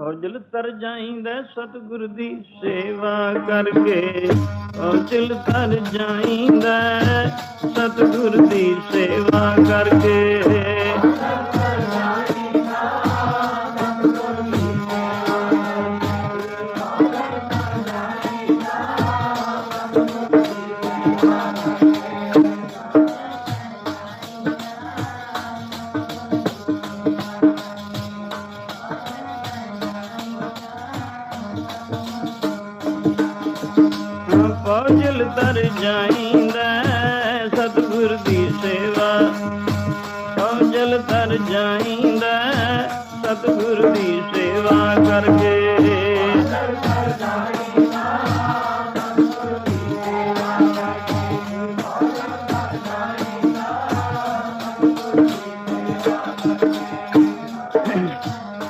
ਔਜਲ ਤਰ ਜਾਈਂਦਾ ਸਤਿਗੁਰ ਦੀ ਸੇਵਾ ਕਰਕੇ। ਔਜਲ ਤਰ ਜਾਈਂਦਾ ਸਤਿਗੁਰ ਦੀ ਸੇਵਾ ਕਰਕੇ। ਪੌਜਲ ਤਰ ਜਾਈਂਦਾ ਸਤਿਗੁਰ ਦੀ ਸੇਵਾ। ਪੌਜਲ ਤਰ ਜਾਈਂਦਾ ਸਤਿਗੁਰ ਦੀ ਸੇਵਾ ਕਰਕੇ।